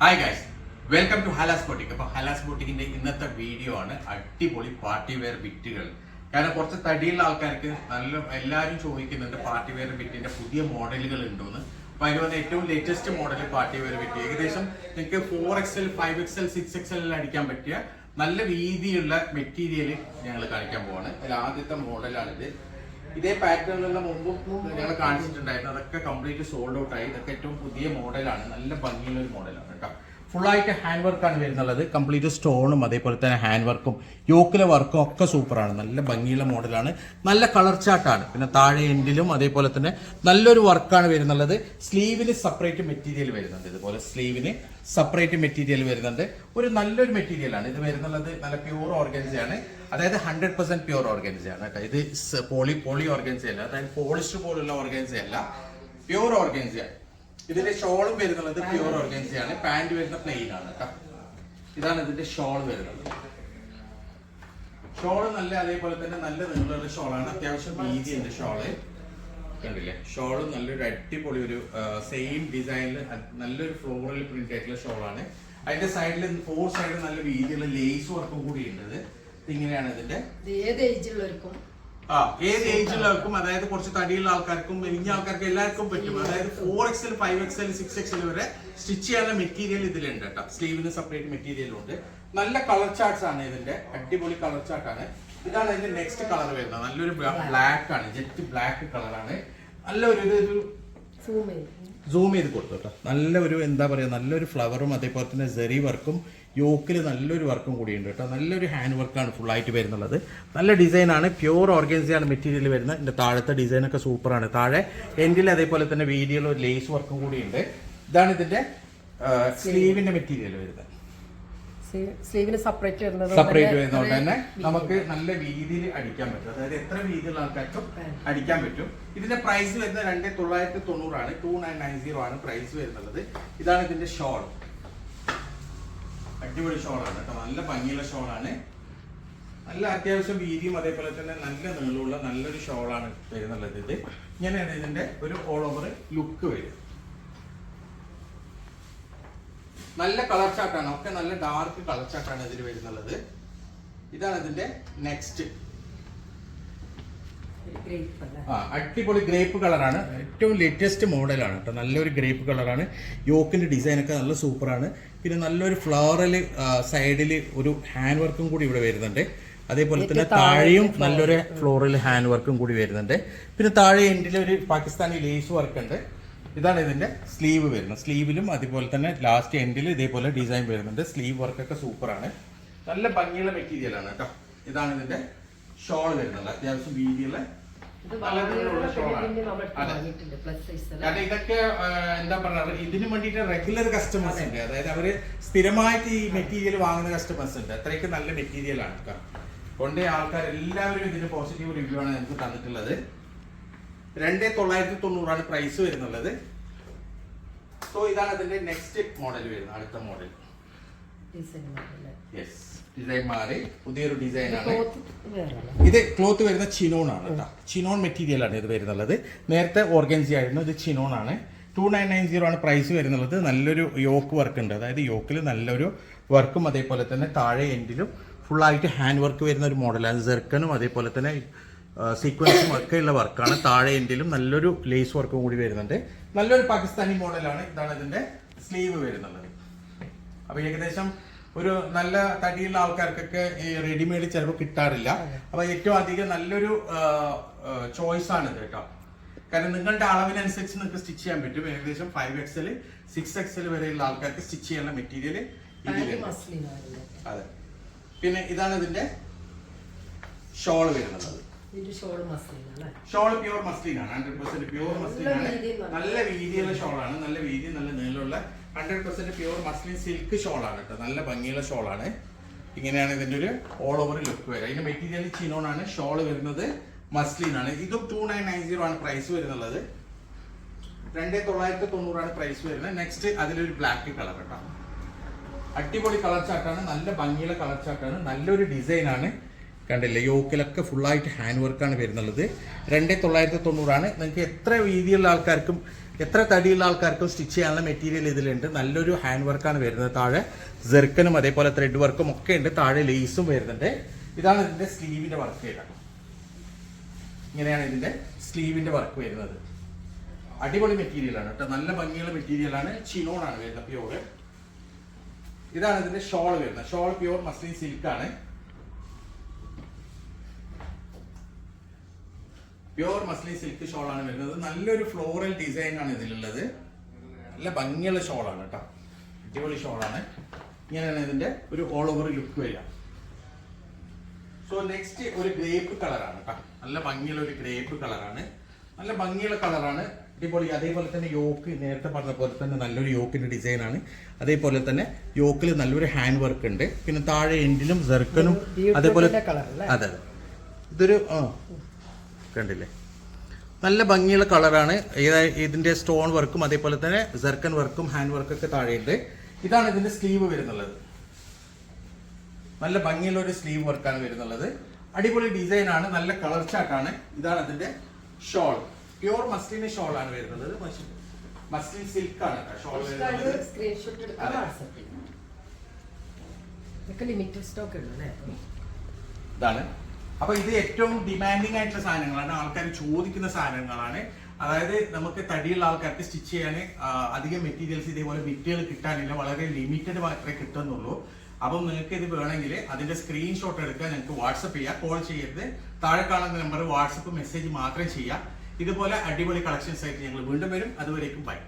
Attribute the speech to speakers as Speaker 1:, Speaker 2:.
Speaker 1: Hi guys welcome to Halas boutique അപ്പൊ ഹലാസ് ബോട്ടിക്കിന്റെ ഇന്നത്തെ video ആണ് അടിപൊളി പാർട്ടി വെയർ ബിറ്റുകൾ കാരണം കുറച്ച് തടിയുള്ള ആൾക്കാർക്ക് നല്ല എല്ലാവരും ചോദിക്കുന്നുണ്ട് പാർട്ടി വെയർ ബിറ്റിന്റെ പുതിയ മോഡലുകൾ ഉണ്ടോന്ന്. അപ്പൊ അതിന് വന്ന ഏറ്റവും latest model party wear bit ഏകദേശം നിങ്ങൾക്ക് four XL five XL six XL അടിക്കാൻ പറ്റിയ നല്ല രീതിയിലുള്ള മെറ്റീരിയൽ ഞങ്ങൾ കാണിക്കാൻ പോവാണ്. ആദ്യത്തെ മോഡലാണിത് ഇതേ പാറ്റേണിലുള്ള മുമ്പും ഞങ്ങൾ കാണിച്ചിട്ടുണ്ടായിരുന്നു. അതൊക്കെ കംപ്ലീറ്റ് സോൾഡ് ഔട്ട് ആയി. ഇതൊക്കെ ഏറ്റവും പുതിയ മോഡലാണ് നല്ല ഭംഗിയുള്ള ഒരു മോഡലാണ് കേട്ടോ. ഫുൾ ആയിട്ട് ഹാൻഡ് വർക്കാണ് വരുന്നുള്ളത്. കംപ്ലീറ്റ് സ്റ്റോണും അതേപോലെ തന്നെ ഹാൻഡ് വർക്കും യോക്കിലെ വർക്കും ഒക്കെ സൂപ്പറാണ് നല്ല ഭംഗിയുള്ള മോഡലാണ് നല്ല കളർ ചാർട്ടാണ് പിന്നെ താഴെ എൻഡിലും അതേപോലെ തന്നെ നല്ലൊരു വർക്കാണ് വരുന്നുള്ളത്. സ്ലീവിന് സെപ്പറേറ്റ് മെറ്റീരിയൽ വരുന്നുണ്ട്. ഇതുപോലെ സ്ലീവിന് സെപ്പറേറ്റ് മെറ്റീരിയൽ വരുന്നുണ്ട്. ഒരു നല്ലൊരു മെറ്റീരിയലാണ് ഇത് വരുന്നുള്ളത് നല്ല പ്യൂർ ഓർഗൻസയാണ് അതായത് ഹൺഡ്രഡ് പെർസെന്റ് പ്യൂർ ഓർഗൻസയാണ് ഇത് പോളി പോളി ഓർഗൻസ അല്ല. അതായത് പോളിസ്റ്റർ പോലുള്ള ഓർഗൻസ അല്ല. പ്യൂർ ഓർഗൻസയാണ് ഇതിന്റെ ഷോളും വരുന്നുള്ളത് പ്യൂർ ഓർഗൻസയാണ്. പാന്റ് വരുന്ന പ്ലെയിൻ ആണ് കേട്ടോ ഇതാണ് ഇതിന്റെ ഷോൾ വരുന്നത്. ഷോൾ നല്ല അതേപോലെ തന്നെ നല്ല നീളമുള്ള ഷോളാണ്. അത്യാവശ്യം വീതിയുണ്ട് ഷോൾ. കണ്ടില്ലേ? ഷോൾ നല്ലൊരു അടിപൊളി ഒരു സെയിം ഡിസൈനിൽ നല്ലൊരു ഫ്ലോറൽ പ്രിന്റ് ആയിട്ടുള്ള ഷോളാണ്. അതിന്റെ സൈഡിൽ ഫോർ സൈഡിൽ നല്ല വീതിയുള്ള ലേസ് വർക്കും കൂടി ഉണ്ട് ഇങ്ങനെയാണ് ഇതിന്റെ
Speaker 2: ഇത് ഏത് ഏജിലുള്ളവർക്കും
Speaker 1: ഏത് ഏജിലുള്ളവർക്കും അതായത് കുറച്ച് തടിയുള്ള ആൾക്കാർക്കും മെലിഞ്ഞ ആൾക്കാർക്കും എല്ലാവർക്കും പറ്റും. അതായത് four XL five XL six XL വരെ സ്റ്റിച്ച് ചെയ്യാനുള്ള മെറ്റീരിയൽ ഇതിലുണ്ട് കേട്ടോ. സ്ലീവിന് സെപ്പറേറ്റ് മെറ്റീരിയൽ ഉണ്ട്. നല്ല കളർ ചാർട്ട്സ് ആണ് ഇതിന്റെ. അടിപൊളി കളർ ചാർട്ട് ആണ്. ഇതാണ് ഇതിന്റെ നെക്സ്റ്റ് കളർ വരുന്നത്. നല്ലൊരു ബ്ലാക്ക് ആണ്. ജെറ്റ് ബ്ലാക്ക് കളറാണ് നല്ല ഒരു ഇതൊരു
Speaker 2: സൂം ചെയ്ത്
Speaker 1: കൊടുത്തു കേട്ടോ. നല്ല ഒരു എന്താ പറയുക നല്ലൊരു ഫ്ലവറും അതേപോലെ തന്നെ സെറി വർക്കും യോക്കിൽ നല്ലൊരു വർക്കും കൂടിയുണ്ട് കേട്ടോ. നല്ലൊരു ഹാൻഡ് വർക്കാണ് ഫുള്ളായിട്ട് വരുന്നുള്ളത്. നല്ല ഡിസൈനാണ് പ്യൂർ ഓർഗൻസിയാണ് മെറ്റീരിയൽ വരുന്നത്. എന്റെ താഴത്തെ ഡിസൈനൊക്കെ സൂപ്പറാണ് താഴെ എൻഡിൽ അതേപോലെ തന്നെ ഒരു ലേസ് വർക്കും കൂടിയുണ്ട്. ഇതാണ് ഇതിന്റെ സ്ലീവിന്റെ മെറ്റീരിയൽ വരുന്നത്.
Speaker 2: സ്ലീവിന് സെപ്പറേറ്റ് വരുന്നത്
Speaker 1: സെപ്പറേറ്റ് വരുന്നതുകൊണ്ട് തന്നെ നമുക്ക് നല്ല രീതിയിൽ അടിക്കാൻ പറ്റും. അതായത് എത്ര വീതിയുള്ള ആൾക്കാർക്കും അടിക്കാൻ പറ്റും. ഇതിന്റെ പ്രൈസ് വരുന്നത് രണ്ട് തൊള്ളായിരത്തി തൊണ്ണൂറാണ് ടു നയൻ നയൻ സീറോ ആണ് പ്രൈസ് വരുന്നത്. ഇതാണ് ഇതിന്റെ ഷോൾ അടിപൊളി ഷോളാണ് കേട്ടോ. നല്ല ഭംഗിയുള്ള ഷോളാണ് നല്ല അത്യാവശ്യം വീതിയും അതേപോലെ തന്നെ നല്ല നീളമുള്ള നല്ലൊരു ഷോളാണ് വരുന്നുള്ളത് ഇത്. ഇങ്ങനെയാണ് ഇതിന്റെ ഒരു ഓൾ ഓവർ ലുക്ക് വരും നല്ല കളർ ചാർട്ടാണ് ഒക്കെ നല്ല ഡാർക്ക് കളർ ചാർട്ടാണ് ഇതിൽ വരുന്നുള്ളത്. ഇതാണ് ഇതിന്റെ നെക്സ്റ്റ് ആ അടിപൊളി ഗ്രേപ്പ് കളറാണ് ഏറ്റവും ലേറ്റസ്റ്റ് മോഡലാണ് കേട്ടോ നല്ലൊരു ഗ്രേപ്പ് കളറാണ് യോക്കിന്റെ ഡിസൈൻ ഒക്കെ നല്ല സൂപ്പറാണ് പിന്നെ നല്ലൊരു ഫ്ലവറൽ സൈഡിൽ ഒരു ഹാൻഡ് വർക്കും കൂടി ഇവിടെ വരുന്നുണ്ട്. അതേപോലെ തന്നെ താഴെയും നല്ലൊരു ഫ്ലോറൽ ഹാൻഡ് വർക്കും കൂടി വരുന്നുണ്ട്. പിന്നെ താഴെ എൻഡിൽ ഒരു പാകിസ്ഥാനി ലേസ് വർക്ക് ഉണ്ട്. ഇതാണ് ഇതിന്റെ സ്ലീവ് വരുന്നത്. സ്ലീവിലും അതുപോലെ തന്നെ ലാസ്റ്റ് എൻഡിൽ ഇതേപോലെ ഡിസൈൻ വരുന്നുണ്ട്. സ്ലീവ് വർക്കൊക്കെ സൂപ്പറാണ് നല്ല ഭംഗിയുള്ള മെറ്റീരിയലാണ് കേട്ടോ. ഇതാണ് ഇതിന്റെ ഷോൾ വരുന്നത്. അത്യാവശ്യം വീതിയുള്ള കാരണം ഇതൊക്കെ എന്താ പറയുക ഇതിനു വേണ്ടിയിട്ട് റെഗുലർ കസ്റ്റമേഴ്സ് ഉണ്ട്. അതായത് അവർ സ്ഥിരമായിട്ട് ഈ മെറ്റീരിയൽ വാങ്ങുന്ന കസ്റ്റമേഴ്സ് ഉണ്ട്. അത്രയ്ക്ക് നല്ല മെറ്റീരിയൽ ആണ് കേട്ടോ. കൊണ്ടേ ആൾക്കാർ എല്ലാവരും ഇതിന് പോസിറ്റീവ് റിവ്യൂ ആണ് നമുക്ക് തന്നിട്ടുള്ളത്. രണ്ട് തൊള്ളായിരത്തി തൊണ്ണൂറാണ് പ്രൈസ് വരുന്നുള്ളത്. സോ ഇതാണ് അതിന്റെ നെക്സ്റ്റ് മോഡൽ വരുന്നത് അടുത്ത മോഡൽ
Speaker 2: ഡിസൈൻ അല്ലേ
Speaker 1: യെസ് ഡിസൈൻ മാറി. പുതിയൊരു ഡിസൈൻ ആണ്. ഇത് ക്ലോത്ത് വരുന്ന ചിനോൺ ആണ് കേട്ടോ ചിനോൺ മെറ്റീരിയൽ ആണ് ഇത് വരുന്നുള്ളത്. നേരത്തെ ഓർഗൻസി ആയിരുന്നു ഇത് ചിനോൺ ആണ്. ടു നയൻ നയൻ സീറോ ആണ് പ്രൈസ് വരുന്നുള്ളത്. നല്ലൊരു യോക്ക് വർക്ക് ഉണ്ട്. അതായത് യോക്കിൽ നല്ലൊരു വർക്കും അതേപോലെ തന്നെ താഴെ എൻഡിലും ഫുള്ളായിട്ട് ഹാൻഡ് വർക്ക് വരുന്ന ഒരു മോഡലാണ് ജെർക്കനും അതേപോലെ തന്നെ സീക്വൻസും ഒക്കെ ഉള്ള വർക്കാണ്. താഴെ എൻഡിലും നല്ലൊരു ലേസ് വർക്കും കൂടി വരുന്നുണ്ട്. നല്ലൊരു പാകിസ്ഥാനി മോഡലാണ് ഇതാണ് ഇതിന്റെ സ്ലീവ് വരുന്നുള്ളത് അപ്പൊ ഏകദേശം ഒരു നല്ല തടിയുള്ള ആൾക്കാർക്കൊക്കെ ഈ റെഡിമെയ്ഡ് ചിലപ്പോൾ കിട്ടാറില്ല. അപ്പൊ ഏറ്റവും അധികം നല്ലൊരു ചോയ്സ് ആണ് ഇത് കേട്ടോ. കാരണം നിങ്ങളുടെ അളവിനനുസരിച്ച് നിങ്ങൾക്ക് സ്റ്റിച്ച് ചെയ്യാൻ പറ്റും. ഏകദേശം ഫൈവ് എക്സൽ സിക്സ് എക്സൽ വരെയുള്ള ആൾക്കാർക്ക് സ്റ്റിച്ച് ചെയ്യാനുള്ള മെറ്റീരിയൽ ഇതിലുണ്ട്. അതെ. പിന്നെ ഇതാണ് ഇതിന്റെ ഷോൾ വരുന്നത്.
Speaker 2: ഷോൾ
Speaker 1: പ്യൂർ മസ്ലിൻ ആണ് ഹൺഡ്രഡ് പെർസെന്റ് പ്യൂർ മസ്ലിൻ ആണ്.
Speaker 2: നല്ല-
Speaker 1: വീതിയുള്ള ഷോളാണ് നല്ല വീതി നല്ല നീളമുള്ള hundred percent pure muslin silk ഷോളാണ് കേട്ടോ. നല്ല ഭംഗിയുള്ള ഷോളാണ് ഇങ്ങനെയാണ് ഇതിന്റെ ഒരു ഓൾ ഓവർ ലുക്ക് വരിക. ഇതിന്റെ മെറ്റീരിയൽ ചിനോൺ ആണ്. ഷോൾ വരുന്നത് മസ്ലിൻ ആണ്. ഇതും ടു നയൻ നയൻ സീറോ ആണ് പ്രൈസ് വരുന്നുള്ളത്. രണ്ട് തൊള്ളായിരത്തി തൊണ്ണൂറാണ് പ്രൈസ് വരുന്നത്. നെക്സ്റ്റ് അതിലൊരു ബ്ലാക്ക് കളർ കേട്ടോ. അടിപൊളി കളർ ചാർട്ടാണ് നല്ല ഭംഗിയുള്ള കളർ ചാർട്ടാണ് നല്ലൊരു ഡിസൈൻ ആണ്. കണ്ടില്ലേ? യോക്കിലൊക്കെ ഫുള്ളായിട്ട് ഹാൻഡ് വർക്കാണ് വരുന്നുള്ളത്. രണ്ട് തൊള്ളായിരത്തി തൊണ്ണൂറാണ് നിങ്ങൾക്ക് എത്ര വീതിയുള്ള ആൾക്കാർക്കും എത്ര തടിയുള്ള ആൾക്കാർക്കും സ്റ്റിച്ച് ചെയ്യാനുള്ള മെറ്റീരിയൽ ഇതിലുണ്ട്. നല്ലൊരു ഹാൻഡ് വർക്കാണ് വരുന്നത് താഴെ. ജെർക്കനും അതേപോലെ ത്രെഡ് വർക്കും ഒക്കെ ഉണ്ട്. താഴെ ലേസും വരുന്നുണ്ട്. ഇതാണ് ഇതിന്റെ സ്ലീവിന്റെ വർക്ക് വരുന്നത് ഇങ്ങനെയാണ് ഇതിന്റെ സ്ലീവിന്റെ വർക്ക് വരുന്നത്. അടിപൊളി മെറ്റീരിയലാണ് കേട്ടോ. നല്ല ഭംഗിയുള്ള മെറ്റീരിയലാണ് ചിനോൺ ആണ് വരുന്നത് പ്യുവർ ഇതാണ് ഇതിന്റെ ഷോൾ വരുന്നത്. Shawl pure muslin silk muslin muslin silk shawl ആണ് വരുന്നത്. നല്ലൊരു ഫ്ലോറൽ ഡിസൈൻ ആണ് ഇതിലുള്ളത്. നല്ല ഭംഗിയുള്ള ഷോളാണ് കേട്ടോ അടിപൊളി ഷോളാണ് ഇങ്ങനെയാണ് ഇതിന്റെ ഒരു ഓൾ ഓവർ ലുക്ക് വരിക. സോ നെക്സ്റ്റ് ഒരു ഗ്രേപ്പ് കളറാണ് കേട്ടോ നല്ല ഭംഗിയുള്ള ഒരു ഗ്രേപ്പ് കളറാണ് നല്ല ഭംഗിയുള്ള കളറാണ് അടിപൊളി അതേപോലെ തന്നെ യോക്ക് നേരത്തെ പറഞ്ഞ പോലെ തന്നെ നല്ലൊരു യോക്കിന്റെ ഡിസൈൻ ആണ്. അതേപോലെ തന്നെ യോക്കിൽ നല്ലൊരു ഹാൻഡ് വർക്ക് ഉണ്ട്. പിന്നെ താഴെ എൻഡിലും ജെർക്കനും
Speaker 2: ബീട്രൂട്ടിന്റെ
Speaker 1: അതേപോലെ? അതെ അതെ. ഇതൊരു കണ്ടില്ലേ? നല്ല ഭംഗിയുള്ള കളറാണ്. ഇതിന്റെ സ്റ്റോൺ വർക്കും അതേപോലെ തന്നെ ജെർക്കൻ വർക്കും ഹാൻഡ് വർക്കൊക്കെ താഴെയുണ്ട്. ഇതാണ് ഇതിന്റെ സ്ലീവ് വരുന്നുള്ളത്. നല്ല ഭംഗിയുള്ള ഒരു സ്ലീവ് വർക്കാണ് വരുന്നുള്ളത്. അടിപൊളി ഡിസൈൻ ആണ്. നല്ല കളർ ചാട്ടാണ് ഇതാണ് അതിന്റെ ഷോൾ പ്യൂർ മസ്ലിൻ ഷോൾ ആണ് വരുന്നത്. മസ്ലിൻ സിൽക്ക് ആണ് ഷോൾ വരുന്നത്. ഇതാണ്. അപ്പൊ ഇത് ഏറ്റവും ഡിമാൻഡിങ് ആയിട്ടുള്ള സാധനങ്ങളാണ്. ആൾക്കാർ ചോദിക്കുന്ന സാധനങ്ങളാണ്. അതായത് നമുക്ക് തടിയുള്ള ആൾക്കാർക്ക് സ്റ്റിച്ച് ചെയ്യാൻ അധികം മെറ്റീരിയൽസ് ഇതേപോലെ വിറ്റുകൾ കിട്ടാനില്ല. വളരെ ലിമിറ്റഡ് മാത്രമേ കിട്ടുന്നുള്ളൂ. അപ്പം നിങ്ങൾക്ക് ഇത് വേണമെങ്കിൽ അതിന്റെ സ്ക്രീൻഷോട്ട് എടുക്കുക. നിങ്ങൾക്ക് വാട്സപ്പ് ചെയ്യുക കോൾ ചെയ്യരുത്. താഴെ കാണുന്ന നമ്പർ വാട്സപ്പ് മെസ്സേജ് മാത്രം ചെയ്യുക ഇതുപോലെ അടിപൊളി കളക്ഷൻസ് ആയിട്ട് ഞങ്ങൾ വീണ്ടും വരും. അതുവരേക്കും ബൈ